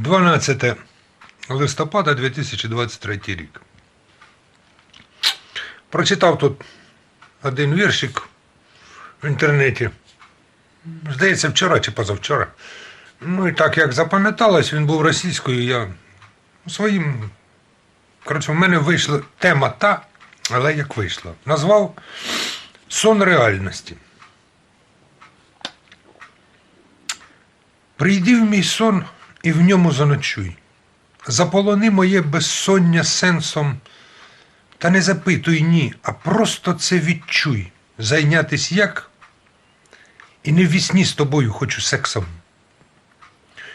12 листопада 2023 рік. Прочитав тут один віршик в інтернеті. Здається, вчора чи позавчора. Ну і так як запам'яталось, він був російською, я своїм. Коротше, в мене вийшла тема та, але як вийшла. Назвав Сон реальності. Прийди в мій сон і в ньому заночуй. Заполони моє безсоння сенсом, та не запитуй ні, а просто це відчуй. Зайнятись як, і не в вісні з тобою хочу сексом.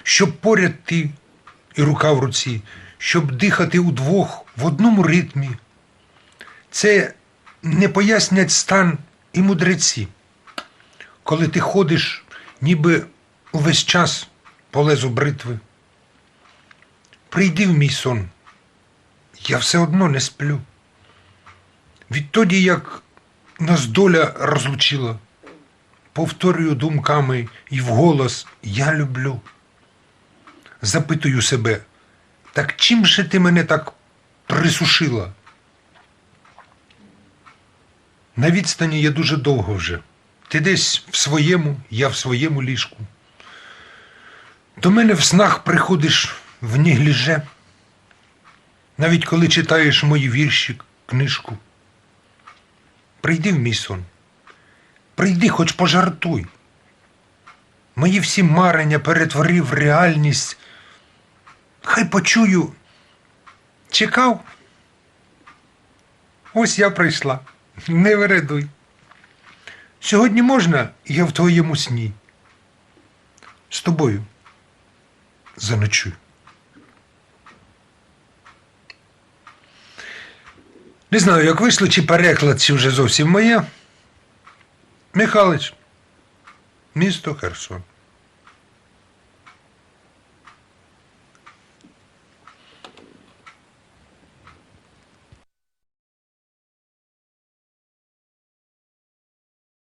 Щоб поряд ти і рука в руці, щоб дихати удвох в одному ритмі. Це не пояснять стан і мудреці, коли ти ходиш, ніби увесь час по лезу бритви. Прийди в мій сон, я все одно не сплю. Відтоді, як нас доля розлучила, повторюю думками і вголос я люблю. Запитую себе, так чим же ти мене так присушила? На відстані я дуже довго вже. Ти десь в своєму, я в своєму ліжку. До мене в снах приходиш в негліже, навіть коли читаєш мої вірші, книжку. Прийди в мій сон, прийди, хоч пожартуй. Мої всі марення перетвори в реальність. Хай почую. Чекав. Ось я прийшла. Не вередуй. Сьогодні можна, я в твоєму сні. З тобою заночую. Не знаю, як вийшло, чи переклад, чи вже зовсім моє. Михалич, місто Херсон.